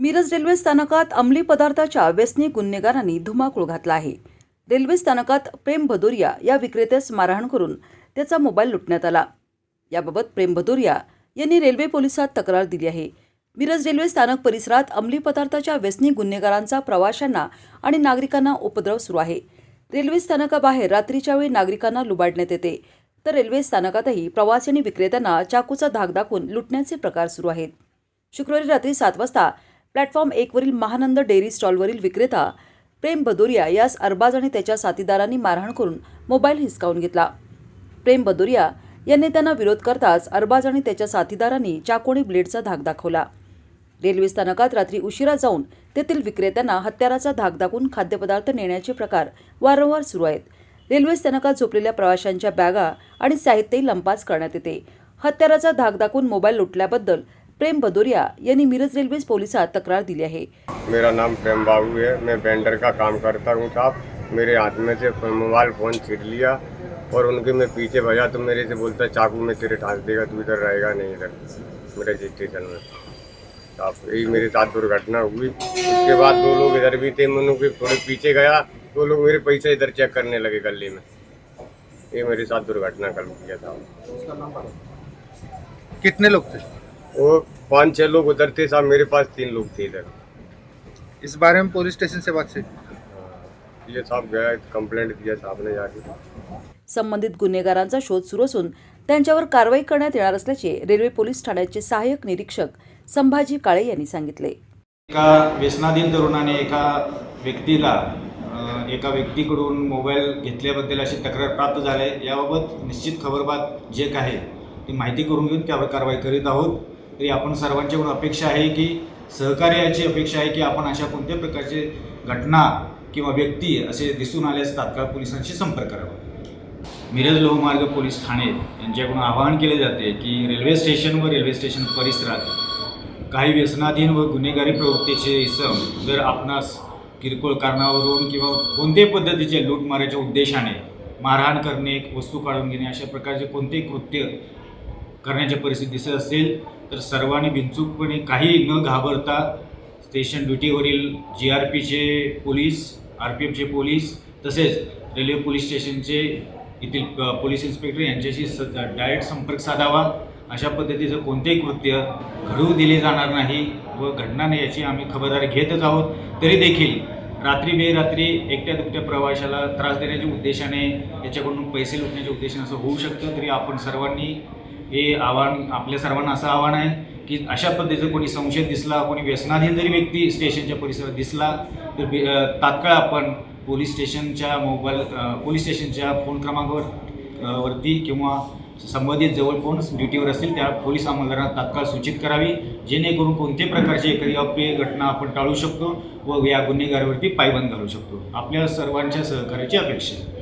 Miraj railway स्थानकात अंमली पदार्थाच्या व्यसनी गुन्हेगारांनी धुमाकूळ घातला आहे. रेल्वे स्थानकात प्रेम भदुरिया या विक्रेत्यास मारहाण करून त्याचा मोबाईल लुटण्यात आला. याबाबत प्रेम भदुरिया यांनी रेल्वे पोलिसात तक्रार दिली आहे. मिरज रेल्वे स्थानक परिसरात अंमली पदार्थाच्या व्यसनी गुन्हेगारांचा प्रवाशांना आणि नागरिकांना उपद्रव सुरू आहे. रेल्वे स्थानकाबाहेर रात्रीच्या वेळी नागरिकांना लुबाडण्यात येते. तर रेल्वे स्थानकातही प्रवासी आणि विक्रेत्यांना चाकूचा धाक दाखवून लुटण्याचे प्रकार सुरू आहेत. शुक्रवारी रात्री सात वाजता प्लॅटफॉर्म एकवरील महानंद डेअरी स्टॉलवरील विक्रेता प्रेम भदोरिया यास अरबाज आणि त्याच्या साथीदारांनी मारहाण करून मोबाईल हिसकावून घेतला. प्रेम भदोरिया यांनी त्यांना विरोध करताच अरबाज आणि त्याच्या साथीदारांनी चाकोणी ब्लेडचा धाक दाखवला. रेल्वे स्थानकात रात्री उशिरा जाऊन तेथील विक्रेत्यांना हत्याराचा धाक दाखवून खाद्यपदार्थ नेण्याचे प्रकार वारंवार सुरू आहेत. रेल्वे स्थानकात झोपलेल्या प्रवाशांच्या बॅगा आणि साहित्यही लंपास करण्यात येते. हत्याराचा धाक दाखवून मोबाईल लुटल्याबद्दल प्रेम भदोरिया यांनी मिरज रेल्वे पोलिसात तक्रार दिली आहे. मेरा नाम प्रेम बाबू है। मैं वेंडर का काम करता हूँ साहब। मेरे हाथ में से मोबाइल फ़ोन छीन लिया और उनके मैं पीछे भजा तो मेरे से बोलता चाकू में तेरे ठाक देगा तू इधर रहेगा नहीं इधर। मेरे स्टेशन में। साहब यही मेरे साथ दुर्घटना हुई। उसके बाद दो लोग इधर भी थे मैं उनके थोड़े पीछे गया। दो लोग मेरे पैसे इधर चेक करने लगे गली में। ये मेरे साथ दुर्घटना कल किया साहब कितने लोग थे? वो पाँच छः लोग उधर थे साहब मेरे पास तीन लोग थे इधर। इस बारे में पुलिस स्टेशन से बात से ये साहब गया कंप्लेंट किया साहब ने जाके। संबंधित गुन्हेगारांचा शोध सुरू असून त्यांच्यावर कारवाई करण्यात येणार असल्याचे रेल्वे पोलीस ठाण्याचे सहाय्यक निरीक्षक संभाजी काळे यांनी सांगितले. एका व्यसनाधीन तरुणाने एका व्यक्तीला एका व्यक्तीकडून मोबाईल घेतल्याबद्दल अशी तक्रार प्राप्त झाली. याबाबत निश्चित खबरबात जे काय आहे ती माहिती करून घेऊन त्यावर कारवाई करीत आहोत. तरी आपण सर्वांच्याकडून अपेक्षा आहे की सहकार्याची अपेक्षा आहे की आपण अशा कोणत्या प्रकारचे घटना किंवा व्यक्ती असे दिसून आल्यास तात्काळ पोलिसांशी संपर्क करावा. मिरज लोहमार्ग पोलीस ठाणे यांच्याकडून आवाहन केले जाते की रेल्वे स्टेशन व रेल्वे स्टेशन परिसरात काही व्यसनाधीन व गुन्हेगारी प्रवृत्तीचे इसम जर आपणास किरकोळ कारणावरून किंवा कोणत्याही पद्धतीचे लूटमाराच्या उद्देशाने मारहाण करणे वस्तू काढून घेणे अशा प्रकारचे कोणतेही कृत्य करण्याची परिस्थिती दिसत असेल तर सर्वांनी बिनचूकपणे काही न घाबरता स्टेशन ड्युटीवरील जी आर पीचे पोलीस आर पी एफचे पोलीस तसेच रेल्वे पोलीस स्टेशनचे येथील प- पोलीस इन्स्पेक्टर यांच्याशी स डायरेक्ट संपर्क साधावा. अशा पद्धतीचं कोणतेही कृत्य घडवू दिले जाणार नाही व घडणार नाही याची आम्ही खबरदारी घेतच आहोत. तरी देखील रात्री बेरात्री एकट्या दुकट्या प्रवाशाला त्रास देण्याच्या उद्देशाने त्याच्याकडून पैसे लुटण्याच्या उद्देशाने असं होऊ शकतं तरी आपण सर्वांनी हे आव्हान आपल्या सर्वांना असं आव्हान आहे की अशा पद्धतीचं कोणी संशय दिसला कोणी व्यसनाधीन जरी व्यक्ती स्टेशनच्या परिसरात दिसला तर तात्काळ आपण पोलीस स्टेशनच्या मोबाईल पोलीस स्टेशनच्या फोन क्रमांकावर वरती किंवा संबंधित जवळ कोण ड्युटीवर असतील त्या पोलीस अंमलदारांना तात्काळ सूचित करावी. जेणेकरून कोणत्याही प्रकारची एखादी अप्रिय घटना आपण टाळू शकतो व या गुन्हेगारावरती पायबंद घालू शकतो. आपल्या सर्वांच्या सहकार्याची अपेक्षा आहे.